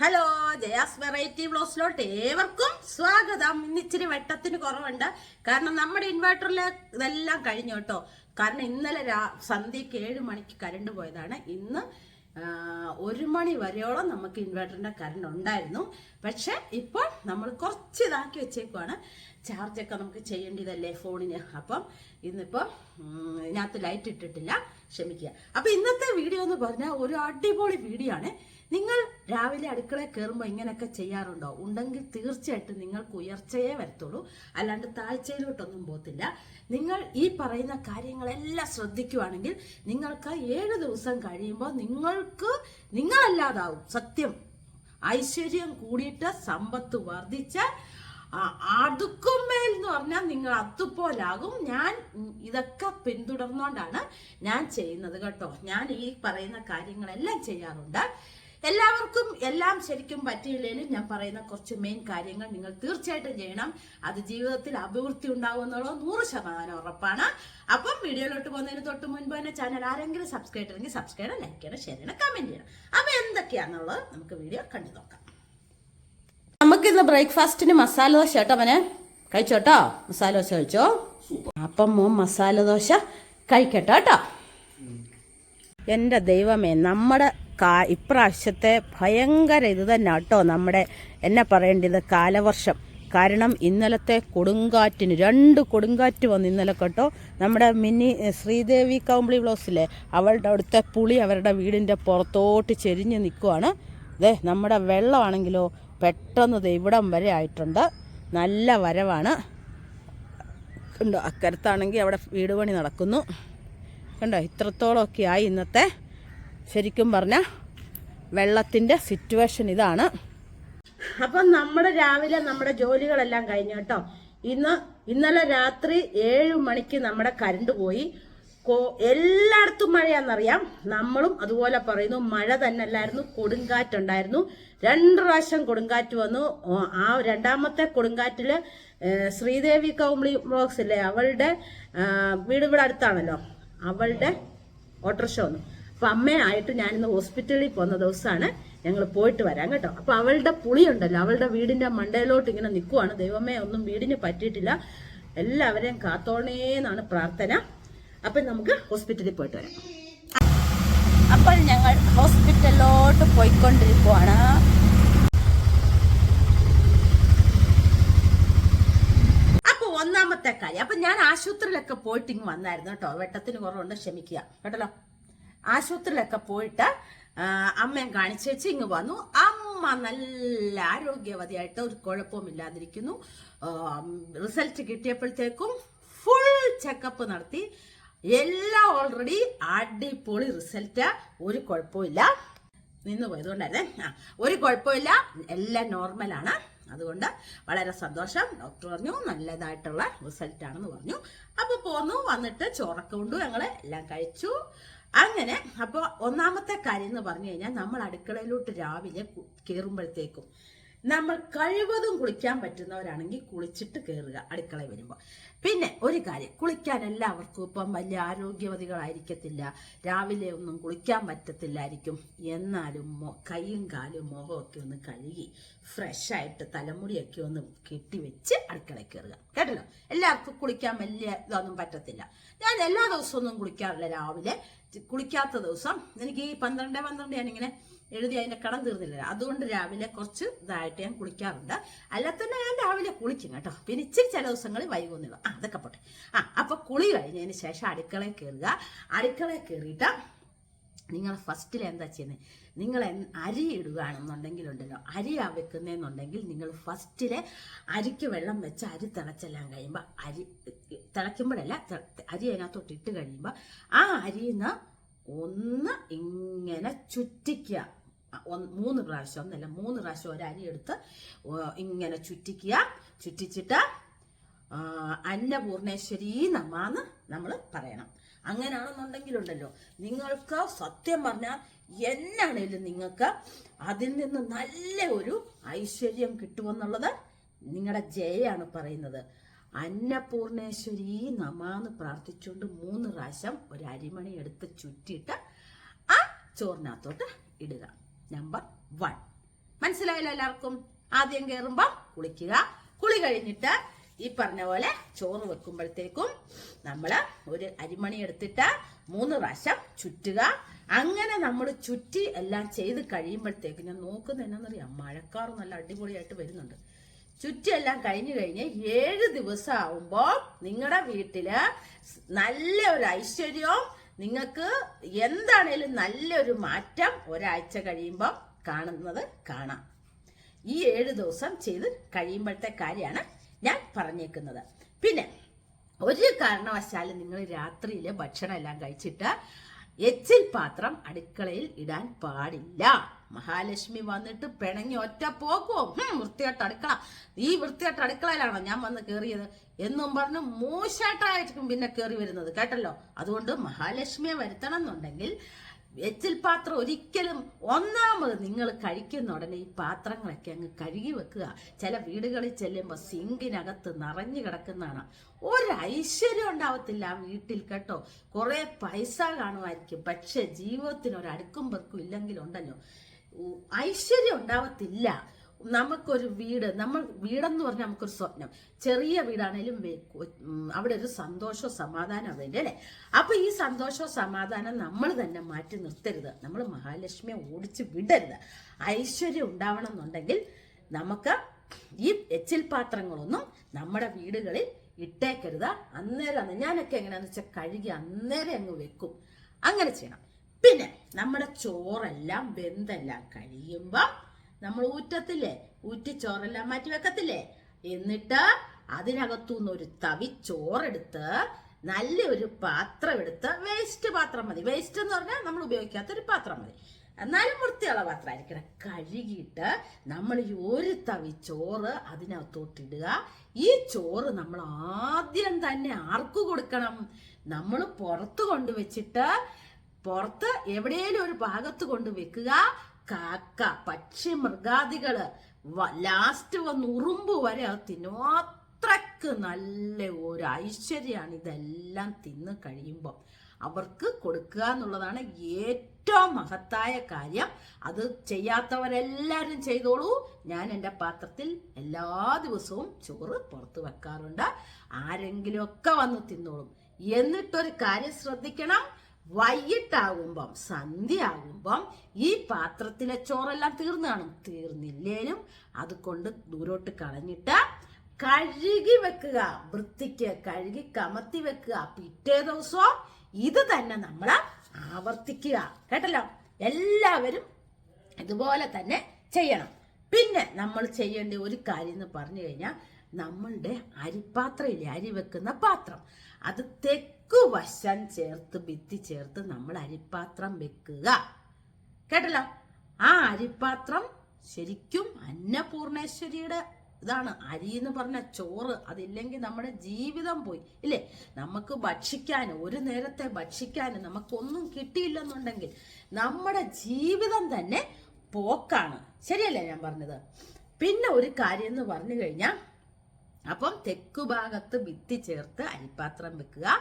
Hello Jaya's variety ബ്ലോസിലോട്ട് ഏവർക്കും സ്വാഗതം. ഇന്ന് ഇച്ചിരി വെട്ടത്തിന് കുറവുണ്ട്. കാരണം നമ്മുടെ ഇൻവെർട്ടറിൽ ഇതെല്ലാം കഴിഞ്ഞു കേട്ടോ. കാരണം ഇന്നലെ രാ സന്ധ്യക്ക് ഏഴ് മണിക്ക് കരണ്ട് പോയതാണ്. ഇന്ന് ഒരു മണി വരെയോളം നമുക്ക് ഇൻവേർട്ടറിന്റെ കറണ്ട് ഉണ്ടായിരുന്നു. പക്ഷെ ഇപ്പോൾ നമ്മൾ കുറച്ച് ഇതാക്കി വെച്ചേക്കുവാണ് ചാർജൊക്കെ നമുക്ക് ചെയ്യേണ്ടതല്ലേ ഫോണിന്? അപ്പം ഇന്നിപ്പോൾ ഇതിനകത്ത് ലൈറ്റ് ഇട്ടിട്ടില്ല. ക്ഷമിക്കുക. അപ്പൊ ഇന്നത്തെ വീഡിയോ എന്ന് പറഞ്ഞാൽ ഒരു അടിപൊളി വീഡിയോ ആണ്. നിങ്ങൾ രാവിലെ അടുക്കള കയറുമ്പോൾ ഇങ്ങനെയൊക്കെ ചെയ്യാറുണ്ടോ? ഉണ്ടെങ്കിൽ തീർച്ചയായിട്ടും നിങ്ങൾക്ക് ഉയർച്ചയെ വരത്തുള്ളൂ. അല്ലാണ്ട് താഴ്ചയിലോട്ടൊന്നും പോകത്തില്ല. നിങ്ങൾ ഈ പറയുന്ന കാര്യങ്ങളെല്ലാം ശ്രദ്ധിക്കുവാണെങ്കിൽ നിങ്ങൾക്ക് ഏഴ് ദിവസം കഴിയുമ്പോൾ നിങ്ങൾക്ക് നിങ്ങളല്ലാതാവും. സത്യം. ഐശ്വര്യം കൂടിയിട്ട് സമ്പത്ത് വർദ്ധിച്ച ആ, അടുക്കുമേൽ എന്ന് പറഞ്ഞാൽ നിങ്ങൾ അതുപോലാകും. ഞാൻ ഇതൊക്കെ പിന്തുടർന്നുകൊണ്ടാണ് ഞാൻ ചെയ്യുന്നത് കേട്ടോ. ഞാൻ ഈ പറയുന്ന കാര്യങ്ങളെല്ലാം ചെയ്യാറുണ്ട്. എല്ലാവർക്കും എല്ലാം ശരിക്കും പറ്റിയില്ലെങ്കിലും ഞാൻ പറയുന്ന കുറച്ച് മെയിൻ കാര്യങ്ങൾ നിങ്ങൾ തീർച്ചയായിട്ടും ചെയ്യണം. അത് ജീവിതത്തിൽ അഭിവൃദ്ധി ഉണ്ടാവും എന്നുള്ളത് നൂറ് ശതമാനം ഉറപ്പാണ്. അപ്പം വീഡിയോയിലോട്ട് പോകുന്നതിന് തൊട്ട് മുൻപ് തന്നെ ചാനൽ ആരെങ്കിലും സബ്സ്ക്രൈബ് ചെയ്യണമെങ്കിൽ സബ്സ്ക്രൈബ് ചെയ്യണം ലൈക്ക് ചെയ്യണം ഷെയർ ചെയ്യണം കമന്റ് ചെയ്യണം. അപ്പൊ എന്തൊക്കെയാണെന്നുള്ളത് നമുക്ക് വീഡിയോ കണ്ടു നോക്കാം. നമുക്കിന്ന് ബ്രേക്ക്ഫാസ്റ്റിന് മസാല ദോശ കേട്ടോ അവനെ കഴിച്ചോട്ടോ മസാല ദോശ കഴിച്ചോ? അപ്പം മോൻ മസാല ദോശ കഴിക്കട്ടോ കേട്ടോ. എന്റെ ദൈവമേ നമ്മുടെ കാ ഇപ്രാവശ്യത്തെ ഭയങ്കര ഇത് തന്നെ കേട്ടോ നമ്മുടെ എന്നെ പറയേണ്ടത് കാലവർഷം. കാരണം ഇന്നലത്തെ കൊടുങ്കാറ്റിന് രണ്ട് കൊടുങ്കാറ്റ് വന്നു ഇന്നലെ കേട്ടോ നമ്മുടെ മിനി ശ്രീദേവി കൗമ്പിളി ബ്ലൗസിലെ അവളുടെ അവിടുത്തെ പുളി അവരുടെ വീടിന്റെ പുറത്തോട്ട് ചെരിഞ്ഞ് നിൽക്കുവാണ് ദേ നമ്മുടെ വെള്ളമാണെങ്കിലോ പെട്ടെന്ന് ഇവിടം വരെ ആയിട്ടുണ്ട്. നല്ല വരവാണ്. കണ്ടോ അക്കരത്താണെങ്കിൽ അവിടെ വീട് പണി നടക്കുന്നു. കണ്ടോ ഇത്രത്തോളമൊക്കെ ആയി ഇന്നത്തെ ശരിക്കും പറഞ്ഞ വെള്ളത്തിന്റെ സിറ്റുവേഷൻ ഇതാണ്. അപ്പം നമ്മുടെ രാവിലെ നമ്മുടെ ജോലികളെല്ലാം കഴിഞ്ഞു കേട്ടോ. ഇന്ന് ഇന്നലെ രാത്രി ഏഴ് മണിക്ക് നമ്മുടെ കരണ്ട് പോയി. എല്ലായിടത്തും മഴയാണെന്നറിയാം. നമ്മളും അതുപോലെ പറയുന്നു മഴ തന്നെ അല്ലായിരുന്നു കൊടുങ്കാറ്റുണ്ടായിരുന്നു. രണ്ട് പ്രാവശ്യം കൊടുങ്കാറ്റ് വന്നു. ആ രണ്ടാമത്തെ കൊടുങ്കാറ്റിൽ ശ്രീദേവി കൗമ്ലി ബ്ലോക്സ് ഇല്ലേ? അവളുടെ വീട് ഇവിടെ അടുത്താണല്ലോ. അവളുടെ ഓട്ടോറിക്ഷ വന്നു. അപ്പൊ അമ്മയായിട്ട് ഞാനിന്ന് ഹോസ്പിറ്റലിൽ പോകുന്ന ദിവസമാണ് ഞങ്ങൾ പോയിട്ട് വരാം കേട്ടോ. അപ്പൊ അവളുടെ പുളി ഉണ്ടല്ലോ അവളുടെ വീടിന്റെ മണ്ടയിലോട്ട് ഇങ്ങനെ നിൽക്കുവാണ് ദൈവമേ ഒന്നും വീടിന് പറ്റിയിട്ടില്ല. എല്ലാവരെയും കാത്തോണേന്നാണ് പ്രാർത്ഥന. അപ്പൊ നമുക്ക് ഹോസ്പിറ്റലിൽ പോയിട്ട് വരാം. അപ്പോൾ ഞങ്ങൾ ഹോസ്പിറ്റലിലോട്ട് പോയിക്കൊണ്ടിരിക്കുവാണ്. ഒന്നാമത്തെ കാര്യം അപ്പൊ ഞാൻ ആശുപത്രിയിലൊക്കെ പോയിട്ട് ഇങ്ങ് വന്നായിരുന്നു കേട്ടോ. വെട്ടത്തിന് കുറവുണ്ട് ക്ഷമിക്കുക. കേട്ടല്ലോ? ആശുപത്രിയിലൊക്കെ പോയിട്ട് അമ്മയും കാണിച്ചേച്ച് ഇങ്ങ് വന്നു. അമ്മ നല്ല ആരോഗ്യവതിയായിട്ട് ഒരു കുഴപ്പവും ഇല്ലാതിരിക്കുന്നു. റിസൾട്ട് കിട്ടിയപ്പോഴത്തേക്കും ഫുൾ ചെക്കപ്പ് നടത്തി. എല്ലാം ഓൾറെഡി അടിപൊളി റിസൾട്ട്. ഒരു കുഴപ്പമില്ല നിന്ന് പോയതുകൊണ്ടായിരുന്നേ ആ ഒരു കുഴപ്പമില്ല എല്ലാം നോർമലാണ് അതുകൊണ്ട് വളരെ സന്തോഷം. ഡോക്ടർ പറഞ്ഞു നല്ലതായിട്ടുള്ള റിസൾട്ടാണെന്ന് പറഞ്ഞു. അപ്പോൾ പോന്നു വന്നിട്ട് ചോറൊക്കെ കൊണ്ടു ഞങ്ങൾ എല്ലാം കഴിച്ചു. അങ്ങനെ അപ്പോൾ ഒന്നാമത്തെ കാര്യം എന്ന് പറഞ്ഞു കഴിഞ്ഞാൽ നമ്മൾ അടുക്കളയിലോട്ട് രാവിലെ കയറുമ്പോഴത്തേക്കും നമ്മൾ കഴിവതും കുളിക്കാൻ പറ്റുന്നവരാണെങ്കിൽ കുളിച്ചിട്ട് കയറുക അടുക്കളയിൽ വരുമ്പോൾ. പിന്നെ ഒരു കാര്യം കുളിക്കാൻ എല്ലാവർക്കും ഇപ്പം വലിയ ആരോഗ്യവതികളായിരിക്കത്തില്ല രാവിലെ ഒന്നും കുളിക്കാൻ പറ്റത്തില്ലായിരിക്കും. എന്നാലും കൈയും കാലും മുഖമൊക്കെ ഒന്ന് കഴുകി ഫ്രഷായിട്ട് തലമുടിയൊക്കെ ഒന്ന് കെട്ടിവെച്ച് അടുക്കളയിൽ കയറുക കേട്ടല്ലോ? എല്ലാവർക്കും കുളിക്കാൻ വലിയ ഇതൊന്നും പറ്റത്തില്ല. ഞാൻ എല്ലാ ദിവസവും ഒന്നും കുളിക്കാറില്ല. രാവിലെ കുളിക്കാത്ത ദിവസം എനിക്ക് ഈ പന്ത്രണ്ട് പന്ത്രണ്ട് ഞാനിങ്ങനെ എഴുതി അതിന്റെ കടം തീർന്നില്ല. അതുകൊണ്ട് രാവിലെ കുറച്ച് ഇതായിട്ട് ഞാൻ കുളിക്കാറുണ്ട്. അല്ല തന്നെ ഞാൻ രാവിലെ കുളിക്കും കേട്ടോ. പിന്നെ ഇച്ചിരി ചില ദിവസങ്ങളിൽ വൈകുന്നില്ല ആ അതൊക്കെ പോട്ടെ. ആ അപ്പൊ കുളി കഴിഞ്ഞതിന് ശേഷം അടുക്കളയിൽ കയറുക അടുക്കളയിൽ കയറിയിട്ട് നിങ്ങൾ ഫസ്റ്റിൽ എന്താ ചെയ്യുന്നത് നിങ്ങൾ അരി ഇടുകയാണെന്നുണ്ടെങ്കിലുണ്ടല്ലോ അരി വെക്കുന്നതെന്നുണ്ടെങ്കിൽ നിങ്ങൾ ഫസ്റ്റിലെ അരിക്ക് വെള്ളം വെച്ച് അരി തിളച്ചെല്ലാം കഴിയുമ്പോൾ അരി തിളയ്ക്കുമ്പോഴല്ല അരി അതിനകത്തോട്ട് ഇട്ട് കഴിയുമ്പോൾ ആ അരിയിൽ നിന്ന് ഒന്ന് ഇങ്ങനെ ചുറ്റിക്കുക. മൂന്ന് പ്രാവശ്യം ഒന്നല്ല മൂന്ന് പ്രാവശ്യം ഒരു അരി എടുത്ത് ഇങ്ങനെ ചുറ്റിക്കുക. ചുറ്റിച്ചിട്ട് അന്നപൂർണേശ്വരി നമാന്ന് നമ്മൾ പറയണം. അങ്ങനെയാണെന്നുണ്ടെങ്കിലുണ്ടല്ലോ. നിങ്ങൾക്ക് സത്യം പറഞ്ഞാൽ എന്നാണേലും നിങ്ങൾക്ക് അതിൽ നിന്ന് നല്ല ഒരു ഐശ്വര്യം കിട്ടുമെന്നുള്ളത് നിങ്ങളുടെ ജയയാണ് പറയുന്നത്. അന്നപൂർണേശ്വരി നമാന്ന് പ്രാർത്ഥിച്ചുകൊണ്ട് മൂന്ന് പ്രാവശ്യം ഒരു അരിമണി എടുത്ത് ചുറ്റിയിട്ട് ആ ചോറിനകത്തോട്ട് ഇടുക. Number one. മനസ്സിലായല്ലോ എല്ലാവർക്കും? ആദ്യം കയറുമ്പോൾ കുളിക്കുക. കുളി കഴിഞ്ഞിട്ട് ഈ പറഞ്ഞ പോലെ ചോറ് വെക്കുമ്പോഴത്തേക്കും നമ്മൾ ഒരു അരിമണി എടുത്തിട്ട് മൂന്ന് പ്രാവശ്യം ചുറ്റുക. അങ്ങനെ നമ്മൾ ചുറ്റി എല്ലാം ചെയ്ത് കഴിയുമ്പോഴത്തേക്ക് ഞാൻ നോക്കുന്ന എന്നാന്നറിയാം? മഴക്കാർ നല്ല അടിപൊളിയായിട്ട് വരുന്നുണ്ട്. ചുറ്റിയെല്ലാം കഴിഞ്ഞു കഴിഞ്ഞ് ഏഴ് ദിവസം ആവുമ്പോൾ നിങ്ങളുടെ വീട്ടിൽ നല്ല ഒരു ഐശ്വര്യവും നിങ്ങൾക്ക് എന്താണേലും നല്ലൊരു മാറ്റം ഒരാഴ്ച കഴിയുമ്പോൾ കാണുന്നത് കാണാം. ഈ ഏഴ് ദിവസം ചെയ്ത് കഴിയുമ്പോഴത്തെ കാര്യമാണ് ഞാൻ പറഞ്ഞേക്കുന്നത്. പിന്നെ ഒരു കാരണവശാലും നിങ്ങൾ രാത്രിയിലെ ഭക്ഷണം എല്ലാം കഴിച്ചിട്ട് എച്ചിൽ പാത്രം അടുക്കളയിൽ ഇടാൻ പാടില്ല. മഹാലക്ഷ്മി വന്നിട്ട് പിണങ്ങി ഒറ്റ പോക്കോ. വൃത്തിയായിട്ട് അടുക്കള. ഈ വൃത്തിയായിട്ട് അടുക്കളയിലാണോ ഞാൻ വന്ന് കയറിയത് എന്നും പറഞ്ഞു മോശമായിട്ടായിരിക്കും പിന്നെ കയറി വരുന്നത്. കേട്ടല്ലോ? അതുകൊണ്ട് മഹാലക്ഷ്മിയെ വരുത്തണം എന്നുണ്ടെങ്കിൽ എച്ചിൽ പാത്രം ഒരിക്കലും ഒന്നാമത് നിങ്ങൾ കഴിക്കുന്ന ഉടനെ ഈ പാത്രങ്ങളൊക്കെ അങ്ങ് കഴുകി വെക്കുക. ചില വീടുകളിൽ ചെല്ലുമ്പോൾ സിങ്കിനകത്ത് നിറഞ്ഞു കിടക്കുന്നതാണ്. ഒരു ഐശ്വര്യം ഉണ്ടാവത്തില്ല ആ വീട്ടിൽ കേട്ടോ. കുറേ പൈസ കാണുമായിരിക്കും. പക്ഷെ ജീവിതത്തിന് ഒരു അടുക്കും പെർക്കും ഇല്ലെങ്കിലുണ്ടല്ലോ. ഐശ്വര്യം ഉണ്ടാവത്തില്ല. നമുക്കൊരു വീട് നമ്മൾ വീടെന്ന് പറഞ്ഞാൽ നമുക്കൊരു സ്വപ്നം. ചെറിയ വീടാണേലും അവിടെ ഒരു സന്തോഷവും സമാധാനം വേണ്ടി അല്ലേ അപ്പൊ ഈ സന്തോഷവും സമാധാനം നമ്മൾ തന്നെ മാറ്റി നിർത്തരുത്. നമ്മൾ മഹാലക്ഷ്മിയെ ഓടിച്ച് വിടരുത്. ഐശ്വര്യം ഉണ്ടാവണം എന്നുണ്ടെങ്കിൽ നമുക്ക് ഈ എച്ചിൽ പാത്രങ്ങളൊന്നും നമ്മുടെ വീടുകളിൽ ഇട്ടേക്കരുത്. അന്നേരം അന്ന് ഞാനൊക്കെ എങ്ങനെയാന്ന് വെച്ചാൽ കഴുകി അന്നേരം അങ്ങ് വെക്കും. അങ്ങനെ ചെയ്യണം. പിന്നെ നമ്മുടെ ചോറെല്ലാം വെന്തെല്ലാം കഴിയുമ്പം നമ്മൾ ഊറ്റത്തില്ലേ? ഊറ്റി മാറ്റി വെക്കത്തില്ലേ? എന്നിട്ട് അതിനകത്തുനിന്ന് ഒരു തവി ചോറെടുത്ത് നല്ല ഒരു പാത്രം എടുത്ത് വേസ്റ്റ് പാത്രം മതി. വേസ്റ്റ് എന്ന് പറഞ്ഞാൽ നമ്മൾ ഉപയോഗിക്കാത്ത ഒരു പാത്രം മതി. എന്നാലും വൃത്തിയുള്ള പാത്രമായിരിക്കണം. കഴുകിയിട്ട് നമ്മൾ ഈ ഒരു തവി ചോറ് അതിനകത്തോട്ടിടുക ഈ ചോറ് നമ്മൾ ആദ്യം തന്നെ ആർക്ക് കൊടുക്കണം? നമ്മൾ പുറത്ത് കൊണ്ടുവച്ചിട്ട് പുറത്ത് എവിടെയെങ്കിലും ഒരു ഭാഗത്ത് കൊണ്ട് വെക്കുക. കാക്ക പക്ഷി മൃഗാദികൾ ലാസ്റ്റ് വന്ന് ഉറുമ്പ് വരെ അത് തിന്നും. അത്രയ്ക്ക് നല്ല ഒരു ഐശ്വര്യമാണ് ഇതെല്ലാം തിന്ന് കഴിയുമ്പോൾ അവർക്ക് കൊടുക്കുക എന്നുള്ളതാണ് ഏറ്റവും മഹത്തായ കാര്യം. അത് ചെയ്യാത്തവരെല്ലാവരും ചെയ്തോളൂ. ഞാൻ എന്റെ പാത്രത്തിൽ എല്ലാ ദിവസവും ചോറ് പുറത്ത് വെക്കാറുണ്ട്. ആരെങ്കിലുമൊക്കെ വന്ന് തിന്നോളും. എന്നിട്ടൊരു കാര്യം ശ്രദ്ധിക്കണം. വൈകിട്ടാകുമ്പം സന്ധ്യ ആകുമ്പം ഈ പാത്രത്തിലെ ചോറെല്ലാം തീർന്നു കാണും. തീർന്നില്ലേലും അത് കൊണ്ട് ദൂരോട്ട് കളഞ്ഞിട്ട് കഴുകി വെക്കുക. വൃത്തിക്ക് കഴുകി കമത്തി വെക്കുക. പിറ്റേ ദിവസവും ഇത് തന്നെ നമ്മൾ ആവർത്തിക്കുക. കേട്ടല്ലോ? എല്ലാവരും ഇതുപോലെ തന്നെ ചെയ്യണം. പിന്നെ നമ്മൾ ചെയ്യേണ്ട ഒരു കാര്യം എന്ന് പറഞ്ഞു കഴിഞ്ഞാൽ നമ്മളുടെ അരിപ്പാത്രയിലെ അരി വെക്കുന്ന പാത്രം. അത് തെക്കു വശം ചേർത്ത് ഭിത്തി ചേർത്ത് നമ്മൾ അരിപ്പാത്രം വെക്കുക. കേട്ടല്ലോ? ആ അരിപ്പാത്രം ശരിക്കും അന്നപൂർണേശ്വരിയുടെ ഇതാണ്. അരി എന്ന് പറഞ്ഞ ചോറ് അതില്ലെങ്കിൽ നമ്മുടെ ജീവിതം പോയി. ഇല്ലേ? നമുക്ക് ഭക്ഷിക്കാൻ ഒരു നേരത്തെ ഭക്ഷിക്കാൻ നമുക്കൊന്നും കിട്ടിയില്ലെന്നുണ്ടെങ്കിൽ നമ്മുടെ ജീവിതം തന്നെ പോക്കാണ്. ശരിയല്ലേ ഞാൻ പറഞ്ഞത്? പിന്നെ ഒരു കാര്യം എന്ന് പറഞ്ഞു കഴിഞ്ഞാൽ അപ്പം തെക്കു ഭാഗത്ത് ഭിത്തി ചേർത്ത് അരിപ്പാത്രം വെക്കുക.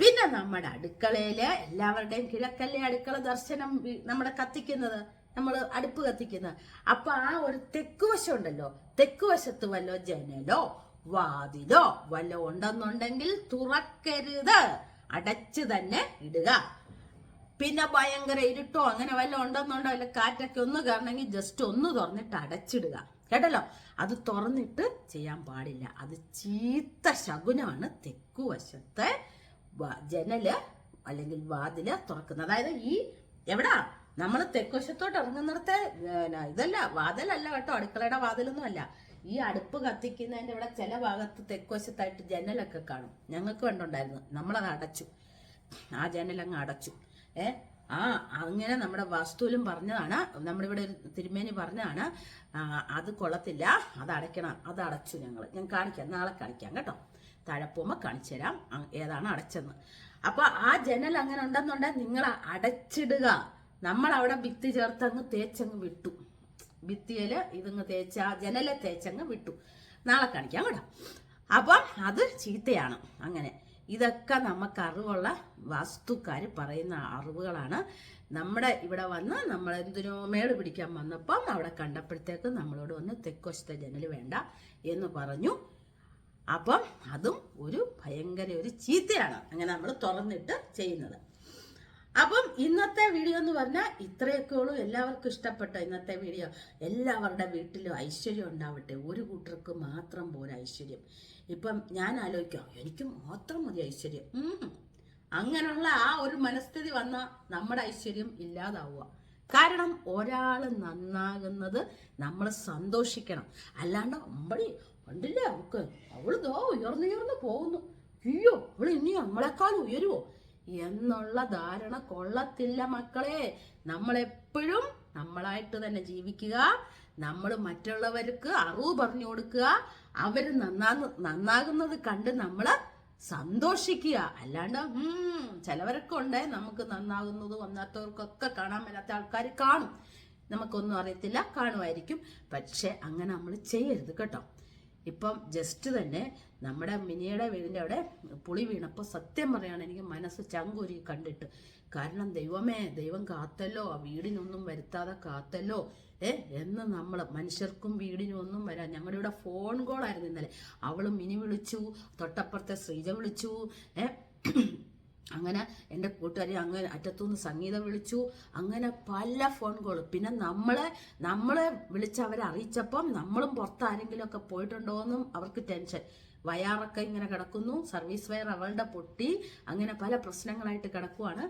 പിന്നെ നമ്മുടെ അടുക്കളയിൽ എല്ലാവരുടെയും കിഴക്കല്ലേ അടുക്കള ദർശനം നമ്മുടെ കത്തിക്കുന്നത്? നമ്മൾ അടുപ്പ് കത്തിക്കുന്നത്. അപ്പൊ ആ ഒരു തെക്ക് വശം ഉണ്ടല്ലോ തെക്ക് വശത്ത് വല്ലോ ജനലോ വാതിലോ വല്ലോ ഉണ്ടെന്നുണ്ടെങ്കിൽ തുറക്കരുത്. അടച്ച് തന്നെ ഇടുക. പിന്നെ ഭയങ്കര ഇരുട്ടോ അങ്ങനെ വല്ല ഉണ്ടെന്നുണ്ടോ? അല്ല കാറ്റൊക്കെ ഒന്ന് കയറണമെങ്കിൽ ജസ്റ്റ് ഒന്ന് തുറന്നിട്ട് അടച്ചിടുക. കേട്ടല്ലോ? അത് തുറന്നിട്ട് ചെയ്യാൻ പാടില്ല. അത് ചീത്ത ശകുനമാണ് തെക്കുവശത്തെ ജനൽ അല്ലെങ്കിൽ വാതിൽ തുറക്കുന്നത്. അതായത് ഈ എവിടാ? നമ്മൾ തെക്കുവശത്തോട്ട് ഇറങ്ങുന്നിടത്തെ ഇതല്ല വാതിലല്ല കേട്ടോ അടുക്കളയുടെ വാതിലൊന്നും അല്ല. ഈ അടുപ്പ് കത്തിക്കുന്നതിന്റെ ഇവിടെ ചില ഭാഗത്ത് തെക്കുവശത്തായിട്ട് ജനലൊക്കെ കാണും. ഞങ്ങൾക്ക് വേണ്ടുണ്ടായിരുന്നു നമ്മളത് അടച്ചു. ആ ജനലങ്ങ് അടച്ചു. ഏ? ആ അങ്ങനെ നമ്മുടെ വസ്തുവിലും പറഞ്ഞതാണ്. നമ്മുടെ ഇവിടെ തിരുമേനി പറഞ്ഞതാണ്. അത് കൊള്ളത്തില്ല. അത് അടയ്ക്കണം. അത് അടച്ചു ഞങ്ങൾ ഞാൻ കാണിക്കാം. നാളെ കാണിക്കാം കേട്ടോ. താഴെ കാണിച്ചു തരാം. ഏതാണ് അടച്ചെന്ന്. അപ്പോൾ ആ ജനൽ അങ്ങനെ ഉണ്ടെന്നുണ്ടെങ്കിൽ നിങ്ങൾ അടച്ചിടുക. നമ്മൾ അവിടെ ഭിത്തി ചേർത്ത് അങ്ങ് തേച്ചങ്ങ് വിട്ടു. ഭിത്തിയിൽ ഇതങ്ങ് തേച്ച ജനലെ തേച്ചങ്ങ് വിട്ടു. നാളെ കാണിക്കാം കേട്ടോ. അപ്പം അത് ചീത്തയാണ്. അങ്ങനെ ഇതൊക്കെ നമുക്ക് അറിവുള്ള വാസ്തുക്കാർ പറയുന്ന അറിവുകളാണ്. നമ്മുടെ ഇവിടെ വന്ന് നമ്മൾ എന്തിനോ മേട് പിടിക്കാൻ വന്നപ്പം അവിടെ കണ്ടപ്പോഴത്തേക്ക് നമ്മളോട് വന്ന് തെക്കുവശത്തെ ജനൽ വേണ്ട എന്ന് പറഞ്ഞു. അപ്പം അതും ഒരു ഭയങ്കര ഒരു ചീത്തയാണ്. അങ്ങനെ നമ്മൾ തുറന്നിട്ട് ചെയ്യുന്നത്. അപ്പം ഇന്നത്തെ വീഡിയോ എന്ന് പറഞ്ഞാൽ ഇത്രയൊക്കെ ഉള്ളൂ. എല്ലാവർക്കും ഇഷ്ടപ്പെട്ട ഇന്നത്തെ വീഡിയോ. എല്ലാവരുടെ വീട്ടിലും ഐശ്വര്യം ഉണ്ടാവട്ടെ. ഒരു കൂട്ടർക്ക് മാത്രം പോരാ ഐശ്വര്യം. ഇപ്പം ഞാൻ ആലോചിക്കാം. എനിക്ക് മാത്രം മതി ഐശ്വര്യം. അങ്ങനെയുള്ള ആ ഒരു മനസ്ഥിതി വന്ന നമ്മുടെ ഐശ്വര്യം ഇല്ലാതാവുക. കാരണം ഒരാൾ നന്നാകുന്നത് നമ്മൾ സന്തോഷിക്കണം. അല്ലാണ്ട് അമ്പടി കണ്ടില്ലേ അവൾക്ക് അവൾ ദോ ഉയർന്നുയർന്നു പോകുന്നു. അയ്യോ അവൾ ഇനി നമ്മളെക്കാൾ ഉയരുവോ? എന്നുള്ള ധാരണ കൊള്ളത്തില്ല മക്കളെ. നമ്മളെപ്പോഴും നമ്മളായിട്ട് തന്നെ ജീവിക്കുക. നമ്മൾ മറ്റുള്ളവർക്ക് അറിവ് പറഞ്ഞു കൊടുക്കുക. അവർ നന്നാ നന്നാകുന്നത് കണ്ട് നമ്മൾ സന്തോഷിക്കുക. അല്ലാണ്ട് ചിലവരൊക്കെ ഉണ്ട് നമുക്ക് നന്നാകുന്നത് വന്നാത്തവർക്കൊക്കെ കാണാൻ മേലാത്ത ആൾക്കാർ കാണും. നമുക്കൊന്നും അറിയത്തില്ല കാണുമായിരിക്കും. പക്ഷെ അങ്ങനെ നമ്മൾ ചെയ്യരുത് കേട്ടോ. ഇപ്പം ജസ്റ്റ് തന്നെ നമ്മുടെ മിനിയുടെ വീടിന്റെ അവിടെ പുളി വീണപ്പോൾ സത്യം പറയുകയാണ് എനിക്ക് മനസ്സ് ചങ്കൂരി കണ്ടിട്ട്. കാരണം ദൈവമേ ദൈവം കാത്തല്ലോ ആ വീടിനൊന്നും വരുത്താതെ കാത്തല്ലോ ഏ? എന്ന് നമ്മൾ മനുഷ്യർക്കും വീടിനും ഒന്നും വരാൻ ഞങ്ങളുടെ ഇവിടെ ഫോൺ കോളായിരുന്നു ഇന്നലെ. അവൾ മിനി വിളിച്ചു തൊട്ടപ്പുറത്തെ ശ്രീജ വിളിച്ചു ഏ? അങ്ങനെ എന്റെ കൂട്ടുകാരി അങ്ങനെ അറ്റത്തുനിന്ന് സംഗീതം വിളിച്ചു. അങ്ങനെ പല ഫോൺ കോൾ പിന്നെ നമ്മളെ നമ്മളെ വിളിച്ച് അവരെ അറിയിച്ചപ്പം നമ്മളും പുറത്ത് ആരെങ്കിലുമൊക്കെ പോയിട്ടുണ്ടോയെന്നും അവർക്ക് ടെൻഷൻ വയറൊക്കെ ഇങ്ങനെ കിടക്കുന്നു. സർവീസ് വയർ അവളുടെ പൊട്ടി. അങ്ങനെ പല പ്രശ്നങ്ങളായിട്ട് കിടക്കുവാണ്.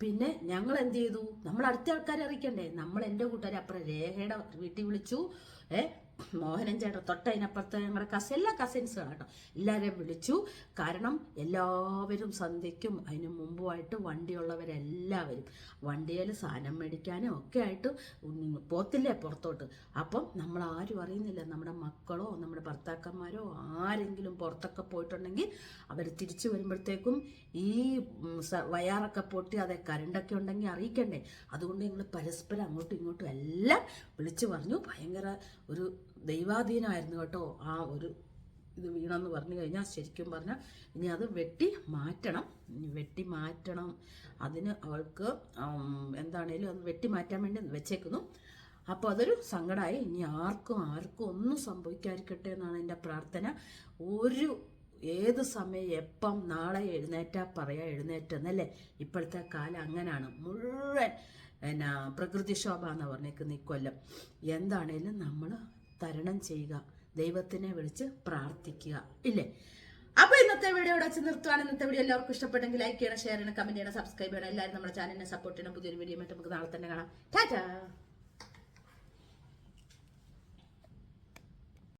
പിന്നെ ഞങ്ങൾ എന്ത് ചെയ്തു? നമ്മൾ അടുത്ത ആൾക്കാരെ അറിയിക്കണ്ടേ? നമ്മൾ എന്റെ കൂട്ടുകാരെ അപ്പുറം രേഖയുടെ വീട്ടിൽ വിളിച്ചു. ഏ മോഹനൻ ചേട്ടൻ തൊട്ടതിനപ്പുറത്ത് ഞങ്ങളുടെ കസ എല്ലാ കസിൻസും കേട്ടോ എല്ലാവരെയും വിളിച്ചു. കാരണം എല്ലാവരും സന്ധ്യയ്ക്കും അതിന് മുമ്പുമായിട്ട് വണ്ടിയുള്ളവരെല്ലാവരും. വണ്ടിയിൽ സാധനം മേടിക്കാനും ഒക്കെ ആയിട്ട് പോത്തില്ലേ പുറത്തോട്ട്. അപ്പം നമ്മൾ ആരും അറിയുന്നില്ല. നമ്മുടെ മക്കളോ നമ്മുടെ ഭർത്താക്കന്മാരോ ആരെങ്കിലും പുറത്തൊക്കെ പോയിട്ടുണ്ടെങ്കിൽ അവർ തിരിച്ചു വരുമ്പോഴത്തേക്കും ഈ വയറൊക്കെ പൊട്ടി അതെ കരണ്ടൊക്കെ ഉണ്ടെങ്കിൽ അറിയിക്കണ്ടേ. അതുകൊണ്ട് ഞങ്ങൾ പരസ്പരം അങ്ങോട്ടും ഇങ്ങോട്ടും എല്ലാം വിളിച്ചു പറഞ്ഞു. ഭയങ്കര ഒരു ദൈവാധീനമായിരുന്നു കേട്ടോ ആ ഒരു ഇത് വീണെന്ന് പറഞ്ഞു കഴിഞ്ഞാൽ ശരിക്കും പറഞ്ഞാൽ ഇനി അത് വെട്ടി മാറ്റണം. വെട്ടി മാറ്റണം. അതിന് അവൾക്ക് എന്താണേലും അത് വെട്ടി മാറ്റാൻ വേണ്ടി വെച്ചേക്കുന്നു. അപ്പോൾ അതൊരു സങ്കടമായി. ഇനി ആർക്കും ആർക്കും ഒന്നും സംഭവിക്കാതിരിക്കട്ടെ എന്നാണ് എന്റെ പ്രാർത്ഥന. ഒരു ഏത് സമയം എപ്പം നാളെ എഴുന്നേറ്റാ പറയാ എഴുന്നേറ്റെന്നല്ലേ ഇപ്പോഴത്തെ കാലം അങ്ങനെയാണ് മുഴുവൻ എന്നാ പ്രകൃതിക്ഷോഭ എന്ന് പറഞ്ഞേക്കുന്ന ഈ കൊല്ലം. എന്താണേലും നമ്മൾ തരണം ചെയ്യുക. ദൈവത്തിനെ വിളിച്ച് പ്രാർത്ഥിക്കുക. ഇല്ലേ? അപ്പൊ ഇന്നത്തെ വീഡിയോ ഇവിടെ വെച്ച് നിർത്തുവാണ്. ഇന്നത്തെ വീഡിയോ എല്ലാവർക്കും ഇഷ്ടപ്പെട്ടെങ്കിൽ ലൈക്ക് ചെയ്യണം ഷെയർ ചെയ്യണം കമന്റ് ചെയ്യണം സബ്സ്ക്രൈബ് ചെയ്യണം. എല്ലാവരും നമ്മുടെ ചാനലിനെ സപ്പോർട്ട് ചെയ്യണം. പുതിയൊരു വീഡിയോ ആയിട്ട് നമുക്ക് നാളെ തന്നെ കാണാം. ടാറ്റാ